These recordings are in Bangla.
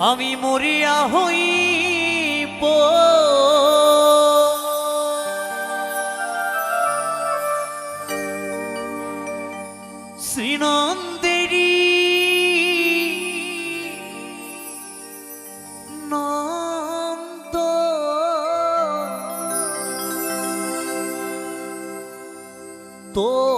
আমি মরিয়া হইব। শ্রীনন্দেরি নন্দ। তোমাকে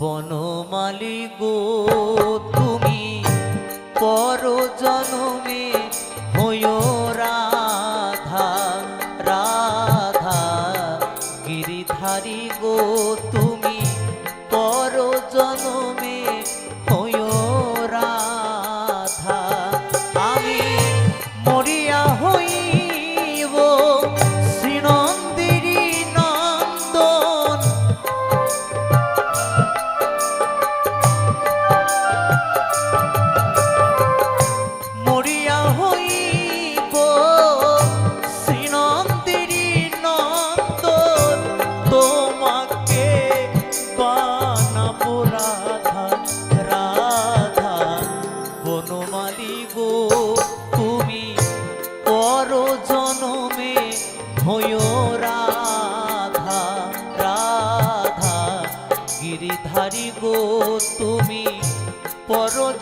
বনমালী গো তুমি পর জনমে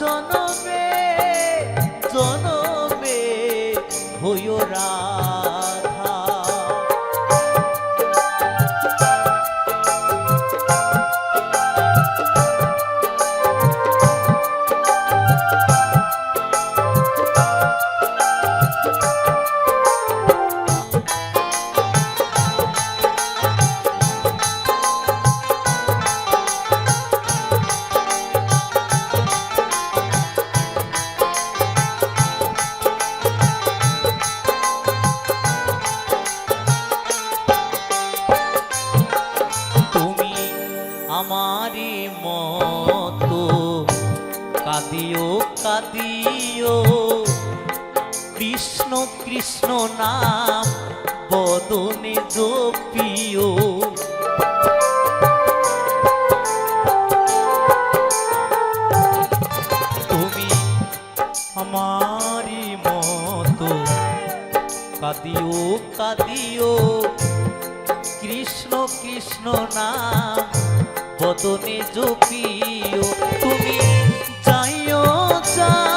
জনমে জনমে হইও কৃষ্ণ কৃষ্ণ নাম, বদনে জপিও। তুমি আমারই মতো, কাঁদিও কাঁদিও। কৃষ্ণ কৃষ্ণ নাম, বদনে জপিও। তুমি যাইও যাইও।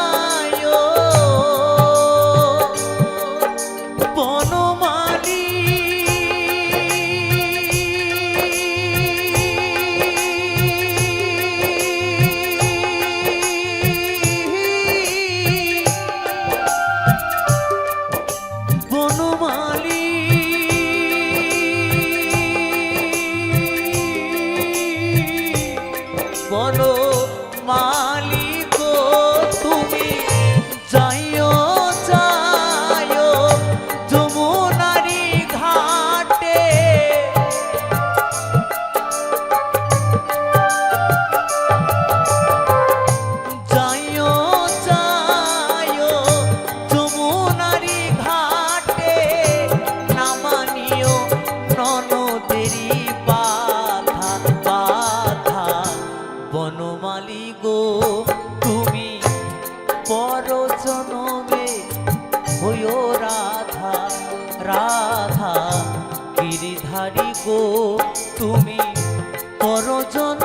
জনমে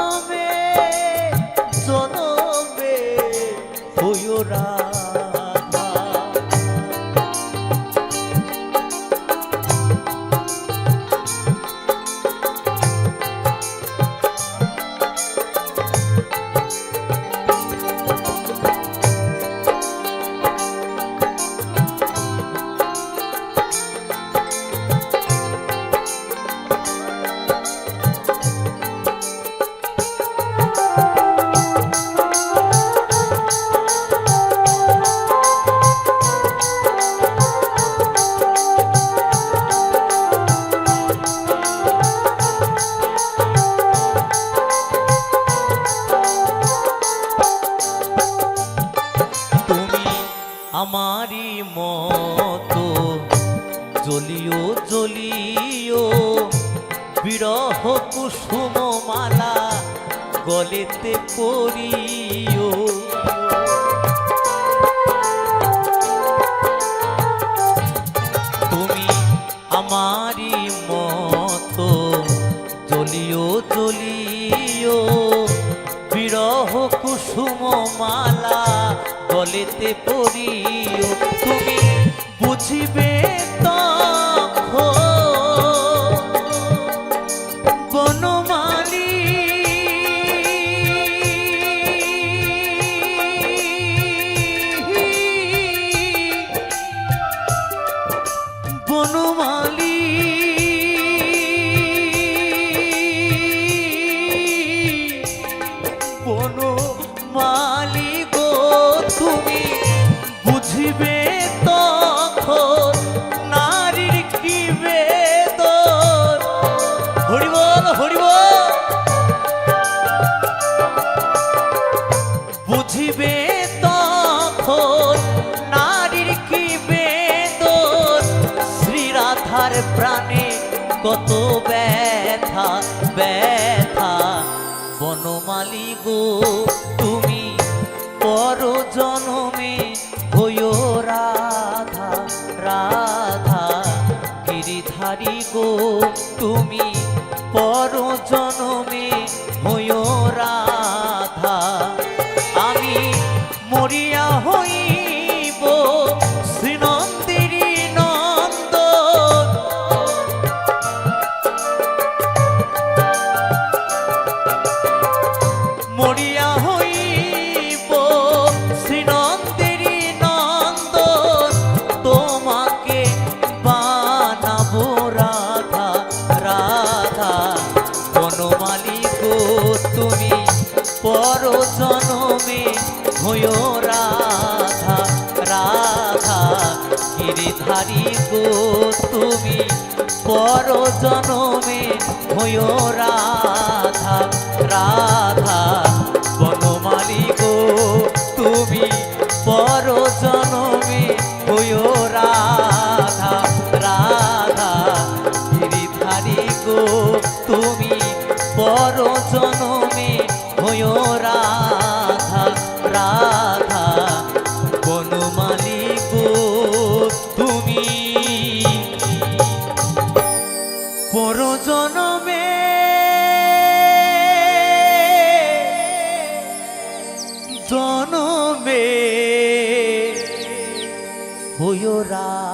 মতো জলিও জলিও বিরহ কুসুম মালা গলেতে পড়িও গলেতে পড়িও তুমি বুঝিবে তখন শ্রীরাধার প্রাণে কত ব্যথা ব্যথা। বনমালী গো, তুমি পর জনমে হইও রাধা রাধা। গিরিধারী গো, তুমি পর জনমে হইও রাধা। আমি মরিয়া হইব হইও রাধা রাধা গিরিধারী গো তুমি পর জনমে হইও রাধা রাধা, বনমালী গো তুমি পর জনমে হইও রাধা রাধা গিরিধারী গো তুমি পর জনমে হইও রাধা। হইও রাধা